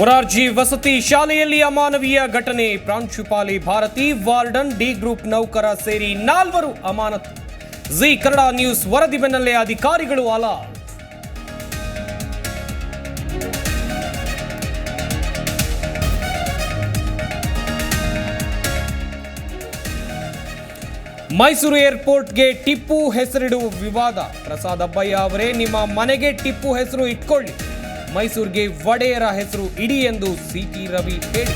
ಮುರಾರ್ಜಿ ವಸತಿ ಶಾಲೆಯಲ್ಲಿ ಅಮಾನವೀಯ ಘಟನೆ. ಪ್ರಾಂಶುಪಾಲಿ ಭಾರತಿ, ವಾರ್ಡನ್ ಡಿ ಗ್ರೂಪ್ ನೌಕರ ಸೇರಿ ನಾಲ್ವರು ಅಮಾನತು. ಜಿ ಕನ್ನಡ ನ್ಯೂಸ್ ವರದಿ ಬೆನ್ನಲ್ಲೇ ಅಧಿಕಾರಿಗಳು ಅಲರ್ಟ್. ಮೈಸೂರು ಏರ್ಪೋರ್ಟ್ಗೆ ಟಿಪ್ಪು ಹೆಸರಿಡುವ ವಿವಾದ. ಪ್ರಸಾದ್ ಅಬ್ಬಯ್ಯ ಅವರೇ ನಿಮ್ಮ ಮನೆಗೆ ಟಿಪ್ಪು ಹೆಸರು ಇಟ್ಕೊಳ್ಳಿ. ಮೈಸೂರಿಗೆ ಒಡೆಯರ ಹೆಸರು ಇಡಿ ಎಂದು ಸಿಟಿ ರವಿ ಹೇಳಿ.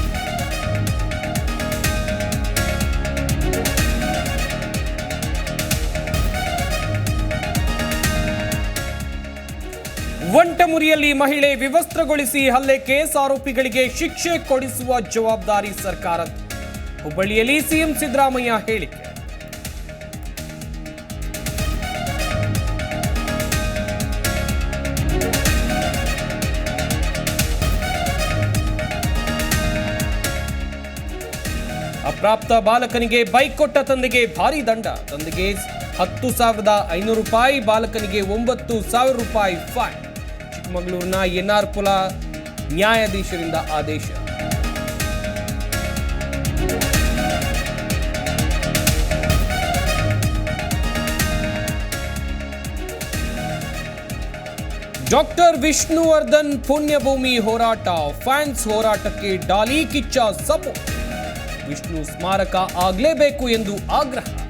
ವಂಟಮುರಿಯಲ್ಲಿ ಮಹಿಳೆ ವಿವಸ್ತ್ರಗೊಳಿಸಿ ಹಲ್ಲೆ ಕೇಸ್ ಆರೋಪಿಗಳಿಗೆ ಶಿಕ್ಷೆ ಕೊಡಿಸುವ ಜವಾಬ್ದಾರಿ ಸರ್ಕಾರದ. ಹುಬ್ಬಳ್ಳಿಯಲ್ಲಿ ಸಿಎಂ ಸಿದ್ದರಾಮಯ್ಯ ಹೇಳಿಕೆ. ಅಪ್ರಾಪ್ತ ಬಾಲಕನಿಗೆ ಬೈಕ್ ಕೊಟ್ಟ ತಂದೆಗೆ ಭಾರಿ ದಂಡ. ತಂದೆಗೆ ಹತ್ತು ಸಾವಿರದ ಐನೂರು ರೂಪಾಯಿ, ಬಾಲಕನಿಗೆ ಒಂಬತ್ತು ಸಾವಿರ ರೂಪಾಯಿ ಫೈನ್ ಚಿಕ್ಕಮಗಳೂರಿನ ಎನ್ಆರ್ ಕುಲ ನ್ಯಾಯಾಧೀಶರಿಂದ ಆದೇಶ. ಡಾಕ್ಟರ್ ವಿಷ್ಣುವರ್ಧನ್ ಪುಣ್ಯಭೂಮಿ ಹೋರಾಟ. ಫ್ಯಾನ್ಸ್ ಹೋರಾಟಕ್ಕೆ ಡಾಲಿ ಕಿಚ್ಚ ಸಪೋರ್ಟ್ ವಿಷ್ಣು ಸ್ಮಾರಕ ಆಗಲೇಬೇಕು ಎಂದು ಆಗ್ರಹ.